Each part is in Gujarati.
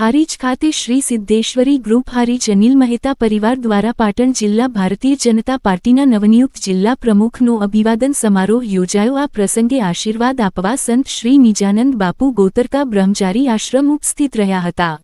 હારીજ ખાતે શ્રી સિદ્ધેશ્વરી ગ્રુપ હારીજ અનિલ મહેતા પરિવાર દ્વારા પાટણ જિલ્લા ભારતીય જનતા પાર્ટીના નવનિયુક્ત જિલ્લા પ્રમુખનો અભિવાદન સમારોહ યોજાયો. આ પ્રસંગે આશીર્વાદ આપવા સંત શ્રી નિજાનંદ બાપુ ગોતરકા બ્રહ્મચારી આશ્રમ ઉપસ્થિત રહ્યા હતા.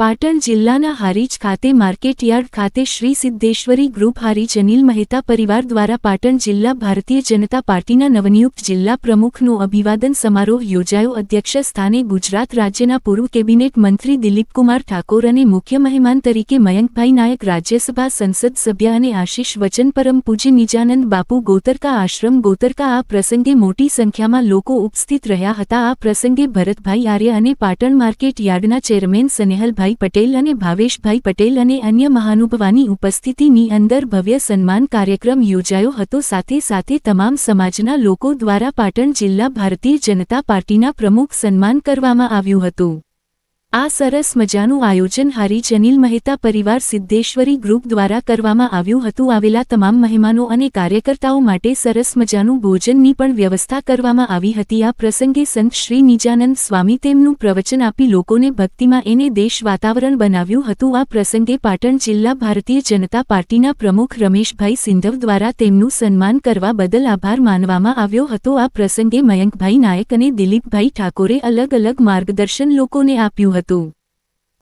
પાટણ જિલ્લાના હારીજ ખાતે માર્કેટયાર્ડ ખાતે શ્રી સિદ્ધેશ્વરી ગ્રુપ હારીજ અનિલ મહેતા પરિવાર દ્વારા પાટણ જિલ્લા ભારતીય જનતા પાર્ટીના નવનિયુક્ત જિલ્લા પ્રમુખનો અભિવાદન સમારોહ યોજાયો. અધ્યક્ષ સ્થાને ગુજરાત રાજ્યના પૂર્વ કેબિનેટ મંત્રી દિલીપકુમાર ઠાકોર અને મુખ્ય મહેમાન તરીકે મયંકભાઈ નાયક, રાજ્યસભા સંસદ સભ્ય અને આશીષ વચન પરમ પૂજ્ય નિજાનંદ બાપુ, ગોતરકા આશ્રમ, ગોતરકા આ પ્રસંગે મોટી સંખ્યામાં લોકો ઉપસ્થિત રહ્યા હતા. આ પ્રસંગે ભરતભાઈ આર્ય અને પાટણ માર્કેટ યાર્ડના ચેરમેન સનેહલભાઈ પટેલ અને ભાવેશભાઈ પટેલ અને અન્ય મહાનુભાવની ઉપસ્થિતિની અંદર ભવ્ય સન્માન કાર્યક્રમ યોજાયો હતો. સાથે સાથે તમામ સમાજના લોકો દ્વારા પાટણ જિલ્લા ભારતીય જનતા પાર્ટીના પ્રમુખ સન્માન કરવામાં આવ્યું હતું. આ સરસ મજાનું આયોજન હારીજ અનિલ મહેતા પરિવાર સિદ્ધેશ્વરી ગ્રુપ દ્વારા કરવામાં આવ્યું હતું. આવેલા તમામ મહેમાનો અને કાર્યકર્તાઓ માટે સરસ મજાનું ભોજનની પણ વ્યવસ્થા કરવામાં આવી હતી. આ પ્રસંગે સંત શ્રી નિજાનંદ સ્વામી તેમનું પ્રવચન આપી લોકોને ભક્તિમાં એને દેશ વાતાવરણ બનાવ્યું હતું. આ પ્રસંગે પાટણ જિલ્લા ભારતીય જનતા પાર્ટીના પ્રમુખ રમેશભાઈ સિંધવ દ્વારા તેમનું સન્માન કરવા બદલ આભાર માનવામાં આવ્યો હતો. આ પ્રસંગે મયંકભાઈ નાયક અને દિલીપભાઈ ઠાકોરે અલગ અલગ માર્ગદર્શન લોકોને આપ્યું હતું. tù.